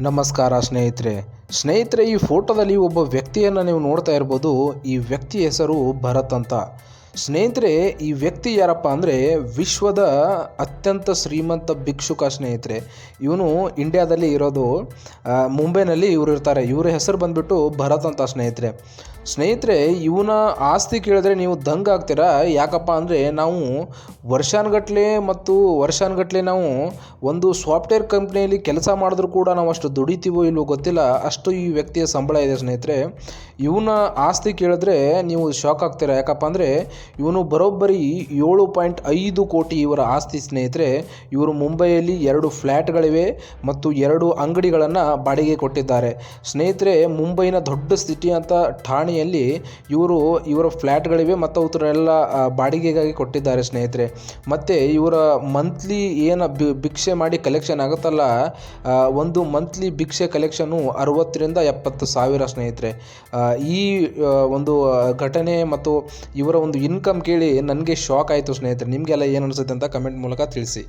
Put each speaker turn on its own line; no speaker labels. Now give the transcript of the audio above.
ನಮಸ್ಕಾರ ಸ್ನೇಹಿತರೆ. ಸ್ನೇಹಿತರೆ, ಈ ಫೋಟೋದಲ್ಲಿ ಒಬ್ಬ ವ್ಯಕ್ತಿಯನ್ನು ನೀವು ನೋಡ್ತಾ ಇರ್ಬೋದು. ಈ ವ್ಯಕ್ತಿ ಹೆಸರು ಭರತ್ ಅಂತ. ಸ್ನೇಹಿತರೆ, ಈ ವ್ಯಕ್ತಿ ಯಾರಪ್ಪ ಅಂದರೆ ವಿಶ್ವದ ಅತ್ಯಂತ ಶ್ರೀಮಂತ ಭಿಕ್ಷುಕ ಸ್ನೇಹಿತರೆ. ಇವನು ಇಂಡಿಯಾದಲ್ಲಿ ಇರೋದು ಮುಂಬೈನಲ್ಲಿ ಇವರು ಇರ್ತಾರೆ. ಇವರ ಹೆಸರು ಬಂದುಬಿಟ್ಟು ಭರತ್ ಅಂತ ಸ್ನೇಹಿತರೆ. ಸ್ನೇಹಿತರೆ, ಇವನ ಆಸ್ತಿ ಕೇಳಿದ್ರೆ ನೀವು ದಂಗ ಆಗ್ತೀರಾ? ಯಾಕಪ್ಪ ಅಂದರೆ ನಾವು ವರ್ಷಾನುಗಟ್ಲೆ ಮತ್ತು ವರ್ಷಾನುಗಟ್ಲೆ ನಾವು ಒಂದು ಸಾಫ್ಟ್ವೇರ್ ಕಂಪ್ನಿಯಲ್ಲಿ ಕೆಲಸ ಮಾಡಿದ್ರೂ ಕೂಡ ನಾವು ಅಷ್ಟು ದುಡಿತೀವೋ ಇಲ್ವೋ ಗೊತ್ತಿಲ್ಲ. ಅಷ್ಟು ಈ ವ್ಯಕ್ತಿಯ ಸಂಬಳ ಇದೆ ಸ್ನೇಹಿತರೆ. ಇವನ ಆಸ್ತಿ ಕೇಳಿದ್ರೆ ನೀವು ಶಾಕ್ ಆಗ್ತೀರಾ? ಯಾಕಪ್ಪ ಅಂದರೆ ಇವನು ಬರೋಬ್ಬರಿ ಏಳು ಪಾಯಿಂಟ್ ಐದು ಕೋಟಿ ಇವರ ಆಸ್ತಿ ಸ್ನೇಹಿತರೆ, ಇವರು ಮುಂಬೈಯಲ್ಲಿ ಎರಡು ಫ್ಲ್ಯಾಟ್ಗಳಿವೆ ಮತ್ತು ಎರಡು ಅಂಗಡಿಗಳನ್ನು ಬಾಡಿಗೆ ಕೊಟ್ಟಿದ್ದಾರೆ. ಸ್ನೇಹಿತರೆ, ಮುಂಬೈನ ದೊಡ್ಡ ಸಿಟಿ ಅಂತ ಠಾಣೆಯಲ್ಲಿ ಇವರು ಇವರ ಫ್ಲ್ಯಾಟ್ಗಳಿವೆ ಮತ್ತು ಅವರೆಲ್ಲ ಬಾಡಿಗೆಗಾಗಿ ಕೊಟ್ಟಿದ್ದಾರೆ ಸ್ನೇಹಿತರೆ. ಮತ್ತು ಇವರ ಮಂತ್ಲಿ ಏನು ಬಿ, ಭಿಕ್ಷೆ ಮಾಡಿ ಕಲೆಕ್ಷನ್ ಆಗುತ್ತಲ್ಲ ಒಂದು ಮಂತ್ಲಿ ಭಿಕ್ಷೆ ಕಲೆಕ್ಷನು ಅರುವತ್ತರಿಂದ ಎಪ್ಪತ್ತು ಸಾವಿರ ಸ್ನೇಹಿತರೆ. ಈ ಒಂದು ಘಟನೆ ಮತ್ತು ಇವರ ಒಂದು ಇನ್ಕಮ್ ಕೇಳಿ ನನಗೆ ಶಾಕ್ ಆಯಿತು ಸ್ನೇಹಿತರೆ. ನಿಮಗೆಲ್ಲ ಏನು ಅನಿಸುತ್ತೆ ಅಂತ ಕಮೆಂಟ್ ಮೂಲಕ ತಿಳಿಸಿ.